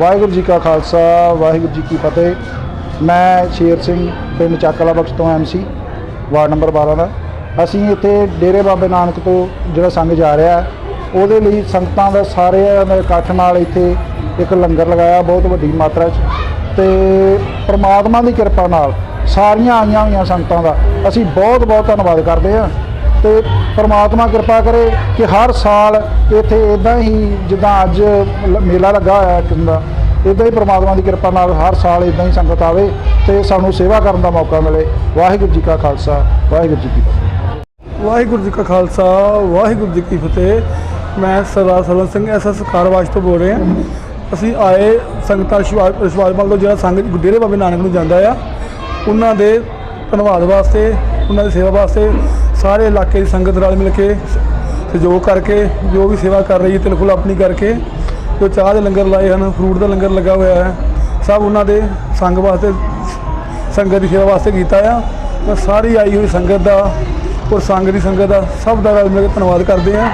ਵਾਹਿਗੁਰੂ ਜੀ ਕਾ ਖਾਲਸਾ, ਵਾਹਿਗੁਰੂ ਜੀ ਕੀ ਫਤਿਹ। ਮੈਂ ਸ਼ੇਰ ਸਿੰਘ, ਪਿੰਡ ਚੱਕਲਾ ਬਖਸ਼ ਤੋਂ ਐਮਸੀ ਵਾਰਡ ਨੰਬਰ 12 ਦਾ। ਅਸੀਂ ਇੱਥੇ ਡੇਰੇ ਬਾਬੇ ਨਾਨਕ ਤੋਂ ਜਿਹੜਾ ਸੰਘ ਜਾ ਰਿਹਾ ਉਹਦੇ ਲਈ ਸੰਗਤਾਂ ਦਾ ਸਾਰਿਆਂ ਦਾ ਇਕੱਠ ਨਾਲ ਇੱਥੇ ਇੱਕ ਲੰਗਰ ਲਗਾਇਆ, ਬਹੁਤ ਵੱਡੀ ਮਾਤਰਾ 'ਚ। ਤੇ ਪ੍ਰਮਾਤਮਾ ਦੀ ਕਿਰਪਾ ਨਾਲ ਸਾਰੀਆਂ ਆਈਆਂ ਹੋਈਆਂ ਸੰਗਤਾਂ ਦਾ ਅਸੀਂ ਬਹੁਤ ਬਹੁਤ ਧੰਨਵਾਦ ਕਰਦੇ ਹਾਂ। ਤੇ ਪਰਮਾਤਮਾ ਕਿਰਪਾ ਕਰੇ ਕਿ ਹਰ ਸਾਲ ਇੱਥੇ ਇਦਾਂ ਹੀ ਜਿੱਦਾਂ ਅੱਜ ਮੇਲਾ ਲੱਗਾ ਹੋਇਆ ਹੈ ਦਾ ਇਦਾਂ ਹੀ ਪ੍ਰਮਾਤਮਾ ਦੀ ਕਿਰਪਾ ਨਾਲ ਹਰ ਸਾਲ ਇਦਾਂ ਹੀ ਸੰਗਤ ਆਵੇ ਤੇ ਸਾਨੂੰ ਸੇਵਾ ਕਰਨ ਦਾ ਮੌਕਾ ਮਿਲੇ। ਵਾਹਿਗੁਰੂ ਜੀ ਕਾ ਖਾਲਸਾ, ਵਾਹਿਗੁਰੂ ਜੀ ਕੀ ਫਤਿਹ। ਵਾਹਿਗੁਰੂ ਜੀ ਕਾ ਖਾਲਸਾ, ਵਾਹਿਗੁਰੂ ਜੀ ਕੀ ਫਤਿਹ। ਮੈਂ Sardar Sarwan Singh SS car wash ਤੋਂ ਬੋਲ ਰਿਹਾ। ਅਸੀਂ ਆਏ ਸੰਗਤਾਂ ਰਿਸ਼ਵਾਜਮਲ ਤੋਂ, ਜਿਹੜਾ ਸੰਗ ਡੇਰੇ ਬਾਬੇ ਨਾਨਕ ਨੂੰ ਜਾਂਦਾ ਆ, ਉਹਨਾਂ ਦੇ ਧੰਨਵਾਦ ਵਾਸਤੇ, ਉਹਨਾਂ ਦੀ ਸੇਵਾ ਵਾਸਤੇ ਸਾਰੇ ਇਲਾਕੇ ਦੀ ਸੰਗਤ ਨਾਲ ਮਿਲ ਕੇ ਸਹਿਯੋਗ ਕਰਕੇ, ਜੋ ਵੀ ਸੇਵਾ ਕਰ ਰਹੀ ਹੈ ਤਿਲਫੁਲ ਆਪਣੀ ਕਰਕੇ ਜੋ ਚਾਹ ਦੇ ਲੰਗਰ ਲਾਏ ਹਨ, ਫਰੂਟ ਦਾ ਲੰਗਰ ਲੱਗਾ ਹੋਇਆ ਹੈ। ਸਭ ਉਹਨਾਂ ਦੇ ਸੰਗ ਵਾਸਤੇ, ਸੰਗਤ ਦੀ ਸੇਵਾ ਵਾਸਤੇ ਕੀਤਾ ਆ। ਮੈਂ ਸਾਰੀ ਆਈ ਹੋਈ ਸੰਗਤ ਦਾ ਔਰ ਸੰਗ ਦੀ ਸੰਗਤ ਦਾ ਸਭ ਦਾ ਰਲ ਮਿਲ ਕੇ ਧੰਨਵਾਦ ਕਰਦੇ ਹਾਂ।